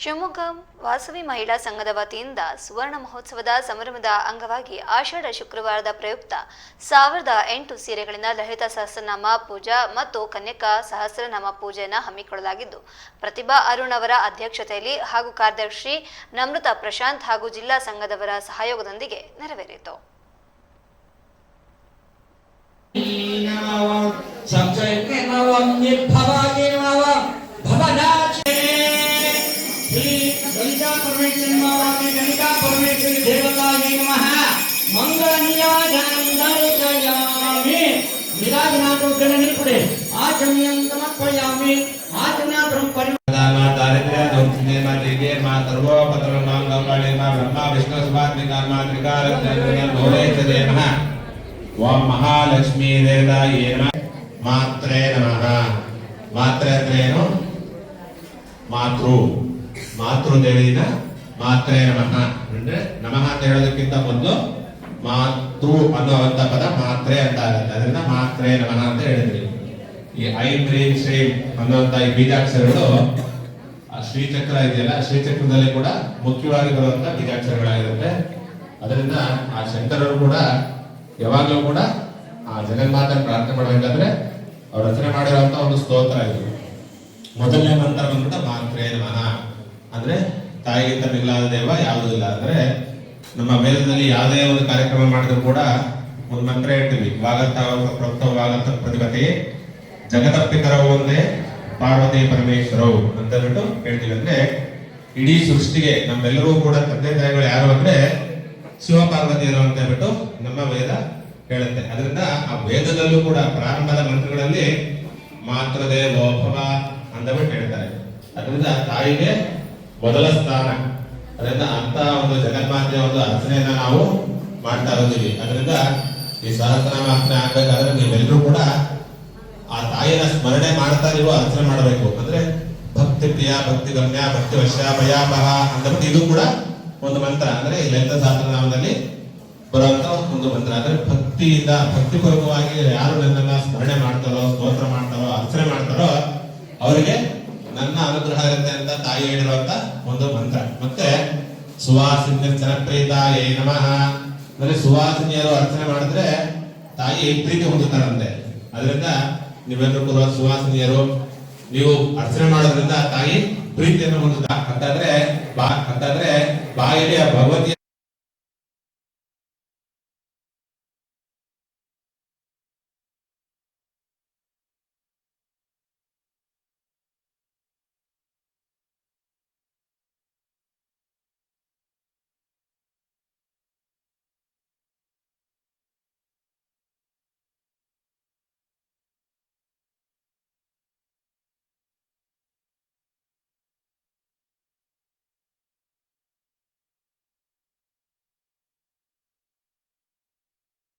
ಶಿವಮೊಗ್ಗ ವಾಸವಿ ಮಹಿಳಾ ಸಂಘದ ವತಿಯಿಂದ ಸುವರ್ಣ ಮಹೋತ್ಸವದ ಸಂಭ್ರಮದ ಅಂಗವಾಗಿ ಆಷಾಢ ಶುಕ್ರವಾರದ ಪ್ರಯುಕ್ತ ಸಾವಿರದ ಎಂಟು ಸೀರೆಗಳಿಂದ ಲಲಿತ ಸಹಸ್ರನಾಮ ಪೂಜಾ ಮತ್ತು ಕನ್ಯಕಾ ಸಹಸ್ರನಾಮ ಪೂಜೆಯನ್ನು ಹಮ್ಮಿಕೊಳ್ಳಲಾಗಿದ್ದು, ಪ್ರತಿಭಾ ಅರುಣ್ ಅವರ ಅಧ್ಯಕ್ಷತೆಯಲ್ಲಿ ಹಾಗೂ ಕಾರ್ಯದರ್ಶಿ ನಮೃತ ಪ್ರಶಾಂತ್ ಹಾಗೂ ಜಿಲ್ಲಾ ಸಂಘದವರ ಸಹಯೋಗದೊಂದಿಗೆ ನೆರವೇರಿತು. ललिता परमेश्वरी भगवान ललिता परमेश्वर देवता नमः। मंगल नियाजनंदरचयामि विराजनातो जननिपुटे आचम्यं समर्पयामि। आचनात्रं परिमादामा दारिद्र्य दौर्जन्य मा देवे मा सर्वोपतर माँ गौराणे मा ब्रह्मा, विष्णु, सुभात्मिका, मा त्रिकालज्ञान भोले च देवः ओम महालक्ष्मी देवताये नमः। मात्रे नमः। मात्रे त्रेनो मातृ। ಮಾತೃ ಮಾತ್ರೇ ದೇವಿನ ಮಾತ್ರೆ ನಮಃ. ಅಂದ್ರೆ ನಮಃ ಅಂತ ಹೇಳೋದಕ್ಕಿಂತ ಮೊದಲು ಮಾತೃ ಅನ್ನುವಂತ ಪದ ಮಾತ್ರೆ ಅಂತ ಆಗುತ್ತೆ ಅದರಿಂದ ಮಾತ್ರೆ ನಮಃ ಅಂತ ಹೇಳಿದ್ರಿ. ಈ ಐಂ ರೀಂ ಶ್ರೀಂ ಅನ್ನುವಂತ ಈ ಬೀಜಾಕ್ಷರಗಳು ಆ ಶ್ರೀಚಕ್ರ ಇದೆಯಲ್ಲ ಶ್ರೀಚಕ್ರದಲ್ಲಿ ಕೂಡ ಮುಖ್ಯವಾಗಿ ಬರುವಂತ ಬೀಜಾಕ್ಷರಗಳಾಗಿರುತ್ತೆ. ಅದರಿಂದ ಆ ಶಂಕರರು ಕೂಡ ಯಾವಾಗಲೂ ಕೂಡ ಆ ಜಗನ್ಮಾತನ ಪ್ರಾರ್ಥನೆ ಮಾಡಬೇಕಾದ್ರೆ ಅವ್ರು ರಚನೆ ಮಾಡಿರುವಂತ ಒಂದು ಸ್ತೋತ್ರ ಇದು. ಮೊದಲನೇ ಮಂತ್ರ ಬಂದ್ಬಿಟ್ಟು ಮಾತ್ರೇ ನಮಃ ಅಂದ್ರೆ ತಾಯಿಗಿಂತ ಮಿಗಿಲಾದ ದೇವ ಯಾವುದೂ ಇಲ್ಲ. ಅಂದ್ರೆ ನಮ್ಮ ವೇದದಲ್ಲಿ ಯಾವುದೇ ಒಂದು ಕಾರ್ಯಕ್ರಮ ಮಾಡಿದ್ರು ಕೂಡ ಒಂದು ಮಂತ್ರ ಹೇಳ್ತೀವಿ ವಾಗತ್ತ ಪ್ರಪ್ತ ವಾಗತ್ತ ಪ್ರತಿಪತಿ ಜಗತಪ್ಪಿತರವು ಒಂದೇ ಪಾರ್ವತಿ ಪರಮೇಶ್ವರವು ಅಂತ ಹೇಳ್ಬಿಟ್ಟು ಹೇಳ್ತೀವಿ. ಅಂದ್ರೆ ಇಡೀ ಸೃಷ್ಟಿಗೆ ನಮ್ಮೆಲ್ಲರೂ ಕೂಡ ತಂದೆ ತಾಯಿಗಳು ಯಾರು ಅಂದ್ರೆ ಶಿವ ಪಾರ್ವತಿಯರು ಅಂತ ಹೇಳ್ಬಿಟ್ಟು ನಮ್ಮ ವೇದ ಹೇಳುತ್ತೆ. ಅದರಿಂದ ಆ ವೇದದಲ್ಲೂ ಕೂಡ ಪ್ರಾರಂಭದ ಮಂತ್ರಗಳಲ್ಲಿ ಮಾತ್ರದೇ ಲೋಭವ ಅಂತ ಹೇಳ್ತಾರೆ. ಅದರಿಂದ ತಾಯಿಗೆ ಮೊದಲ ಸ್ಥಾನ, ಅದರಿಂದ ಅಂತ ಒಂದು ಜಗನ್ಮಾತೆಯ ಒಂದು ಅರ್ಚನೆಯನ್ನ ನಾವು ಮಾಡ್ತಾ ಇದ್ದೀವಿ. ಅದರಿಂದ ಈ ಸಹಸ್ರನಾಮ ಅರ್ಚನೆ ಆಗ್ಬೇಕಾದ್ರೆ ನೀವೆಲ್ಲರೂ ಕೂಡ ಆ ತಾಯಿನ ಸ್ಮರಣೆ ಮಾಡ್ತಾ ನೀವು ಅರ್ಚನೆ ಮಾಡಬೇಕು. ಅಂದ್ರೆ ಭಕ್ತಿ ಪ್ರಿಯ, ಭಕ್ತಿ ಗಮ್ಯ, ಭಕ್ತಿ ವಶ್ಯ, ಭಯಾಪಹ ಅಂತ ಇದು ಕೂಡ ಒಂದು ಮಂತ್ರ. ಅಂದ್ರೆ ಈ ಲಲಿತ ಸಹಸ್ರನಾಮದಲ್ಲಿ ಬರುವಂತ ಒಂದು ಮಂತ್ರ. ಅಂದ್ರೆ ಭಕ್ತಿಯಿಂದ, ಭಕ್ತಿಪೂರ್ವಕವಾಗಿ ಯಾರು ನನ್ನನ್ನ ಸ್ಮರಣೆ ಮಾಡ್ತಾರೋ, ಸ್ತೋತ್ರ ಮಾಡ್ತಾರೋ ಅರ್ಚನೆ ಮಾಡ್ತಾರೋ, ಅವರಿಗೆ ನನ್ನ ಅನುಗ್ರಹ ಇರುತ್ತೆ ಅಂತ ತಾಯಿ ಹೇಳಿರುವಂತ ಒಂದು ಮಂತ್ರ. ಮತ್ತೆ ಸುವಾಸಿನ್ಯ ಏ ನಮಃ. ಅಂದ್ರೆ ಸುವಾಸಿನಿಯರು ಅರ್ಚನೆ ಮಾಡಿದ್ರೆ ತಾಯಿ ಪ್ರೀತಿ ಹೊಂದುತ್ತಾರಂತೆ. ಅದರಿಂದ ನೀವೆಲ್ಲರೂ ಕೂಡ ಸುವಾಸಿನಿಯರು, ನೀವು ಅರ್ಚನೆ ಮಾಡೋದ್ರಿಂದ ತಾಯಿ ಪ್ರೀತಿಯನ್ನು ಹೊಂದುತ್ತಾ ಅಂತಂದ್ರೆ ಬಾ ಅಂತಂದ್ರೆ ಬಾಯಲ್ಲಿ ಭಗವತಿಯ